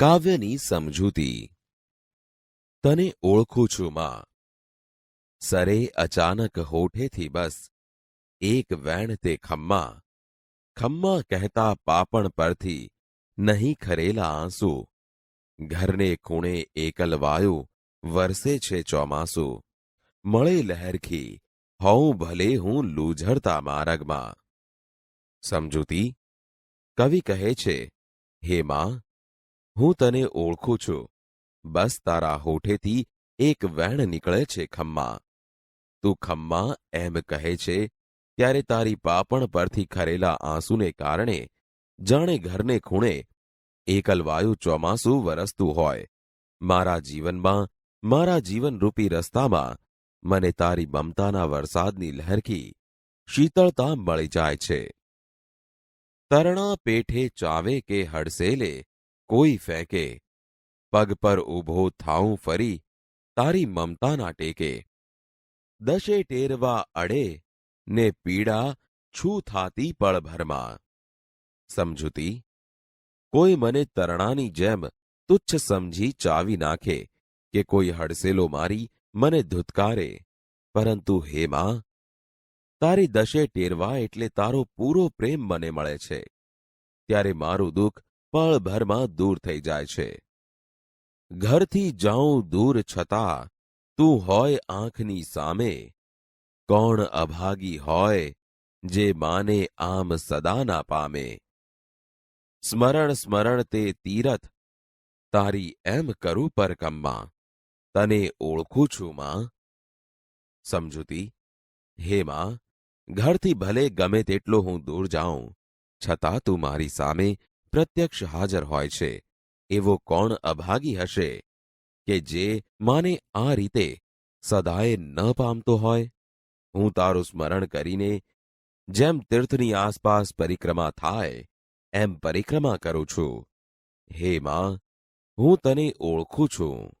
કાવ્યની સમજૂતી. તને ઓળખું છું માં. સરે અચાનક હોઠેથી બસ, એક વેણ તે ખમ્મા. ખમ્મા કહેતા પાપણ પરથી નહીં ખરેલા આંસુ. ઘરને ખૂણે એકલ વાયુ વરસે છે ચોમાસુ. મળે લહેરખી, હોઉં ભલે હું લૂઝરતા મારગમાં. સમજૂતી? કવિ કહે છે, હે માં હું તને ઓળખું છું. બસ તારા હોઠેથી એક વેણ નીકળે છે ખમ્મા. તું ખમ્મા એમ કહે છે, ત્યારે તારી પાપણ પરથી ખરેલા આંસુને કારણે જાણે ઘરને ખૂણે એકલવાયુ ચોમાસું વરસતું હોય. મારા જીવનમાં, મારા જીવનરૂપી રસ્તામાં મને તારી મમતાના વરસાદની લહેરખી શીતળતા મળી જાય છે. તરણા પેઠે ચાવે કે હડસેલે કોઈ ફેંકે. પગ પર ઊભો થાઉં ફરી, તારી મમતાના ટેકે. દશે ટેરવા અડે, ને પીડા છું થાતી પળભરમાં. સમજૂતી? કોઈ મને તરણાની જેમ તુચ્છ સમજી ચાવી નાખે કે કોઈ હડસેલો મારી મને ધુતકારે. પરંતુ હે માં, તારી દશે ટેરવા એટલે તારો પૂરો પ્રેમ મને મળે છે. ત્યારે મારું દુઃખ પળભરમાં દૂર થઈ જાય છે. ઘરથી જાઉં દૂર છતાં તું હોય આંખની સામે. કોણ અભાગી હોય જે માને આમ સદા ના પામે. સ્મરણ સ્મરણ તે તીરથ, તારી એમ કરું પરકમમાં. તને ઓળખું છું માં. સમજૂતી, હે માં, ઘરથી ભલે ગમે તેટલો હું દૂર જાઉં, છતાં તું મારી સામે પ્રત્યક્ષ હાજર હોય છે. એવો કોણ અભાગી હશે કે જે માને આ રીતે સદાય ન પામતો હોય? હું તારું સ્મરણ કરીને જેમ તીર્થની આસપાસ પરિક્રમા થાય, એમ પરિક્રમા કરું છું. હે માં, હું તને ઓળખું છું.